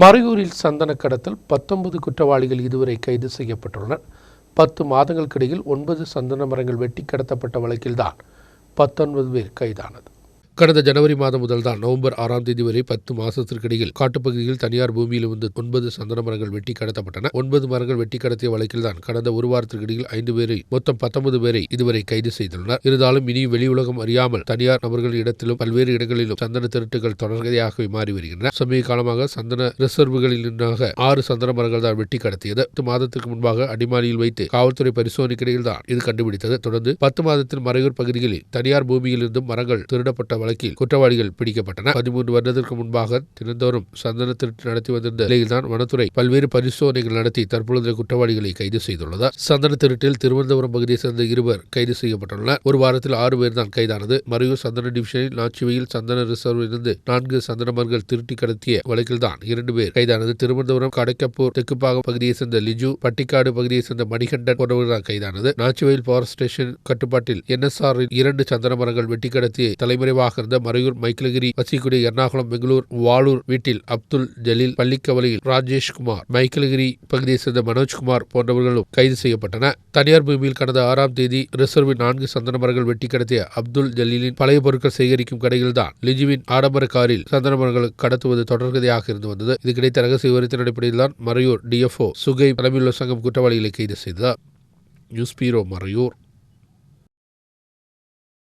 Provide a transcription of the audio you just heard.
மறையூரில் சந்தன கடத்தல் பத்தொன்பது குற்றவாளிகள் இதுவரை கைது செய்யப்பட்டுள்ளனர். பத்து மாதங்களுக்கிடையில் ஒன்பது சந்தன மரங்கள் வெட்டி கடத்தப்பட்ட வழக்கில்தான் பத்தொன்பது பேர் கைதானது. கடந்த ஜனவரி மாதம் முதல் தான் நவம்பர் ஆறாம் தேதி வரை பத்து மாசத்திற்கிடையில் காட்டுப்பகுதியில் தனியார் பூமியில் இருந்து ஒன்பது சந்தன மரங்கள் வெட்டி கடத்தப்பட்டன. ஒன்பது மரங்கள் வெட்டி கடத்திய வழக்கில் தான் கடந்த ஒரு வாரத்திற்கிடையில் ஐந்து பேரை மொத்தம் பத்தொன்பது பேரை இதுவரை கைது செய்துள்ளனர். இருந்தாலும் இனி வெளி உலகம் அறியாமல் தனியார் நபர்கள் இடத்திலும் பல்வேறு இடங்களிலும் சந்தன திருட்டுகள் தொடர்கதையாகவே மாறி வருகின்றன. சமீப காலமாக சந்தன ரிசர்வுகளில் ஆறு சந்தன மரங்கள் தான் வெட்டி கடத்தியது. பத்து மாதத்திற்கு முன்பாக அடிமாலியில் வைத்து காவல்துறை பரிசோதனைக்கிடையில் தான் இது கண்டுபிடித்தது. தொடர்ந்து பத்து மாதத்தில் மறையூர் பகுதிகளில் தனியார் பூமியிலிருந்தும் மரங்கள் திருடப்பட்ட வழக்கில் குற்றவாளிகள் பிடிக்கப்பட்டன. பதிமூன்று வருடத்திற்கு முன்பாக தினந்தோறும் சந்தன திருட்டு நடத்தி வந்திருந்த நிலையில்தான் வனத்துறை பல்வேறு பரிசோதனைகள் நடத்தி தற்பொழுது குற்றவாளிகளை கைது செய்துள்ளதால் சந்தன திருட்டில் திருவனந்தபுரம் பகுதியை சேர்ந்த இருவர் கைது செய்யப்பட்டுள்ளனர். ஒரு வாரத்தில் ஆறு பேர் தான் கைதானது. மறையூர் சந்தன டிவிஷனில் நாச்சிவையில் சந்தன ரிசர்விலிருந்து நான்கு சந்தனமர்கள் திருட்டி கடத்திய வழக்கில் தான் இரண்டு பேர் கைதானது. திருவனந்தபுரம் கடைக்கப்பூர் தெற்குப்பாகம் பகுதியை சேர்ந்த லிஜு பட்டிக்காடு பகுதியை சேர்ந்த மணிகண்டன் போன்றவர் தான் கைதானது. நாச்சுவையில் பவர் ஸ்டேஷன் கட்டுப்பாட்டில் என்எஸ்ஆர் இரண்டு சந்தன மரங்கள் வெட்டி கடத்தி தலைமறைவாக இருந்த மறையூர் மைக்கிலகிரி வசிக்குடி எர்ணாகுளம் பெங்களூர் வாலூர் வீட்டில் அப்துல் ஜலீல் பள்ளிக்கவலையில் ராஜேஷ்குமார் மைக்கிலகிரி பகுதியை சேர்ந்த மனோஜ்குமார் போன்றவர்களும் கைது செய்யப்பட்டன. தனியார் பூமியில் கடந்த ஆறாம் தேதி ரிசர்வில் நான்கு சந்தன மரங்கள் வெட்டி கடத்திய அப்துல் ஜலீலின் பழைய பொருட்கள் சேகரிக்கும் கடையில் தான் லிஜுவின் ஆடம்பர காரில் சந்தன மரங்கள் கடத்துவது தொடர்கதையாக இருந்து வந்தது. இது கிடைத்த ரகசிய விவரத்தின் அடிப்படையில் தான் மறையூர் டிஎஃப்ஓ சுகை தலைமையுள்ள சங்கம் குற்றவாளிகளை கைது செய்தார் நியூஸ் பீரோ மறையூர்.